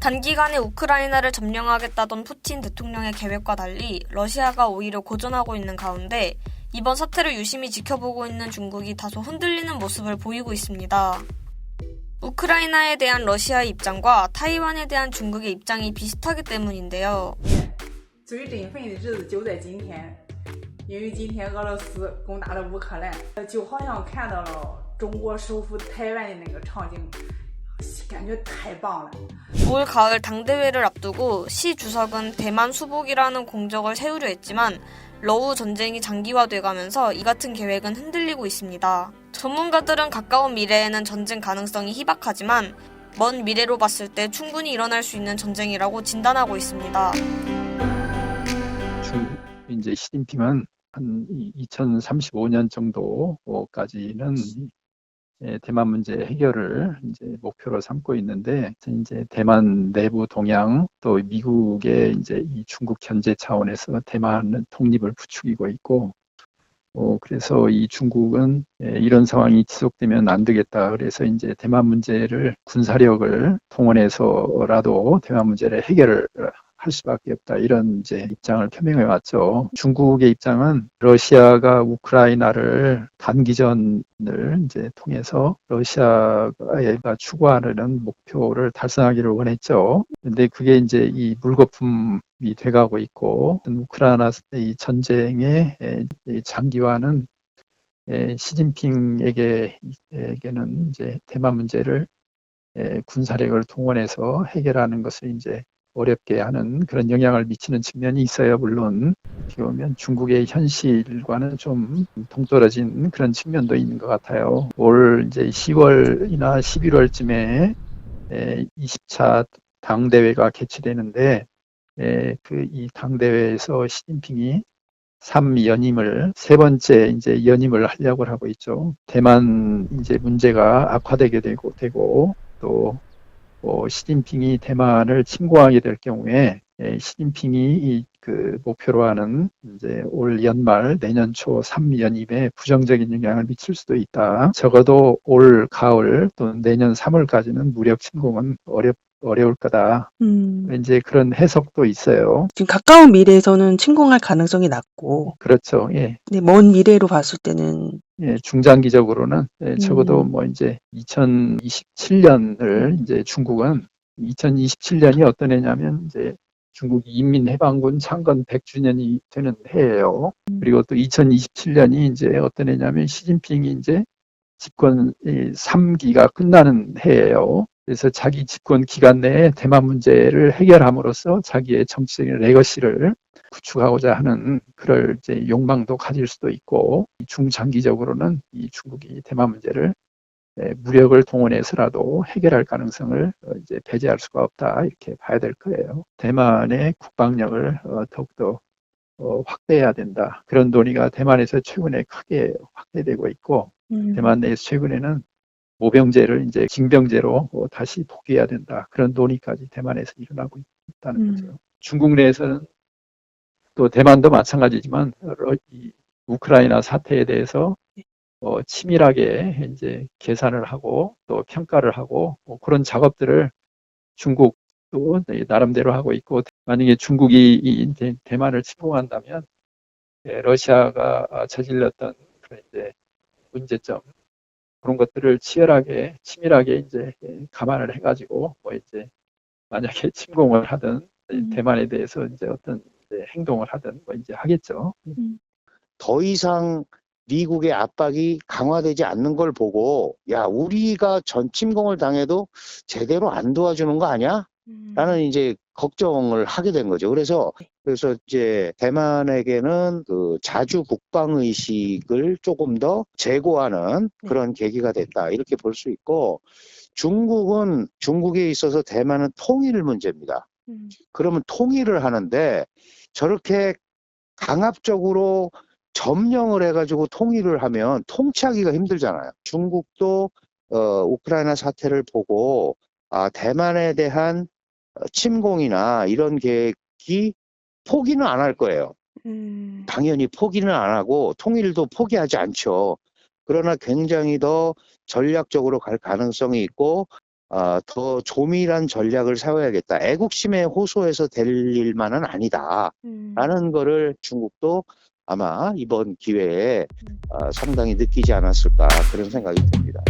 단기간에 우크라이나를 점령하겠다던 푸틴 대통령의 계획과 달리 러시아가 오히려 고전하고 있는 가운데 이번 사태를 유심히 지켜보고 있는 중국이 다소 흔들리는 모습을 보이고 있습니다. 우크라이나에 대한 러시아의 입장과 타이완에 대한 중국의 입장이 비슷하기 때문인데요.最振奋的日子就在今天，因为今天俄罗斯攻打了乌克兰，就好像看到了中国收复台湾的那个场景， 感觉太棒了。 올 가을 당대회를 앞두고 시 주석은 대만 수복이라는 공적을 세우려 했지만 러우 전쟁이 장기화돼가면서 이 같은 계획은 흔들리고 있습니다. 전문가들은 가까운 미래에는 전쟁 가능성이 희박하지만 먼 미래로 봤을 때 충분히 일어날 수 있는 전쟁이라고 진단하고 있습니다. 중 이제 시진핑은 한 2035년 정도까지는 예, 대만 문제 해결을 이제 목표로 삼고 있는데 이제 대만 내부 동향 또 미국의 이제 이 중국 견제 차원에서 대만 독립을 부추기고 있고 어, 그래서 이 중국은 예, 이런 상황이 지속되면 안 되겠다. 그래서 이제 대만 문제를 군사력을 동원해서라도 대만 문제를 해결을 할 수밖에 없다. 이런 이제 입장을 표명해 왔죠. 중국의 입장은 러시아가 우크라이나를 단기전을 이제 통해서 러시아가 추구하려는 목표를 달성하기를 원했죠. 근데 그게 이제 이 물거품이 돼가고 있고 우크라이나 이 전쟁의 이 장기화는 에, 시진핑에게 에게는 이제 대만 문제를 에, 군사력을 동원해서 해결하는 것을 이제 어렵게 하는 그런 영향을 미치는 측면이 있어요. 물론 어떻게 보면 중국의 현실과는 좀 동떨어진 그런 측면도 있는 것 같아요. 올 이제 10월이나 11월쯤에 20차 당 대회가 개최되는데 그 이 당 대회에서 시진핑이 3연임을 세 번째 이제 연임을 하려고 하고 있죠. 대만 이제 문제가 악화되게 되고 되고 또 어, 시진핑이 대만을 침공하게 될 경우에 예, 시진핑이 이, 그 목표로 하는 이제 올 연말 내년 초 3연임에 부정적인 영향을 미칠 수도 있다. 적어도 올 가을 또 내년 3월까지는 무력 침공은 어렵 어려울 거다. 음, 이제 그런 해석도 있어요. 지금 가까운 미래에서는 침공할 가능성이 낮고, 그렇죠. 예. 근데 먼 미래로 봤을 때는 예, 중장기적으로는 예, 적어도 음. 뭐 이제 2027년을 이제 중국은 2027년이 어떤 해냐면 이제 중국 인민해방군 창건 100주년이 되는 해예요. 그리고 또 2027년이 이제 어떤 해냐면 시진핑이 이제 집권 3기가 끝나는 해예요. 그래서 자기 집권 기간 내에 대만 문제를 해결함으로써 자기의 정치적인 레거시를 구축하고자 하는 그럴 이제 욕망도 가질 수도 있고 중장기적으로는 이 중국이 대만 문제를 예, 무력을 동원해서라도 해결할 가능성을 어, 이제 배제할 수가 없다 이렇게 봐야 될 거예요. 대만의 국방력을 어, 더욱더 어, 확대해야 된다. 그런 논의가 대만에서 최근에 크게 확대되고 있고 음, 대만 내에서 최근에는 모병제를 이제 징병제로 어, 다시 복귀해야 된다. 그런 논의까지 대만에서 일어나고 있다는 음. 거죠. 중국 내에서는 또 대만도 마찬가지지만 러- 이 우크라이나 사태에 대해서 어, 치밀하게 이제 계산을 하고 또 평가를 하고 뭐 그런 작업들을 중국도 나름대로 하고 있고 만약에 중국이 이 대- 대만을 침공한다면 예, 러시아가 저질렀던 그런 이제 문제점 그런 것들을 치열하게 치밀하게 이제 예, 감안을 해가지고 뭐 이제 만약에 침공을 하든 음. 대만에 대해서 이제 어떤 이제 행동을 하든 뭐 이제 하겠죠. 더 이상 미국의 압박이 강화되지 않는 걸 보고 야 우리가 전 침공을 당해도 제대로 안 도와주는 거 아니야? 음. 라는 이제 걱정을 하게 된 거죠. 그래서 그래서 이제 대만에게는 그 자주 국방 의식을 조금 더 제고하는 네. 그런 계기가 됐다 이렇게 볼 수 있고 중국은 중국에 있어서 대만은 통일 문제입니다. 음, 그러면 통일을 하는데 저렇게 강압적으로 점령을 해가지고 통일을 하면 통치하기가 힘들잖아요. 중국도 어, 우크라이나 사태를 보고 아, 대만에 대한 어, 침공이나 이런 계획이 포기는 안 할 거예요. 음, 당연히 포기는 안 하고 통일도 포기하지 않죠. 그러나 굉장히 더 전략적으로 갈 가능성이 있고 아, 더 조밀한 전략을 세워야겠다. 애국심에 호소해서 될 일만은 아니다. 음. 라는 거를 중국도 아마 이번 기회에 아, 상당히 느끼지 않았을까 그런 생각이 듭니다.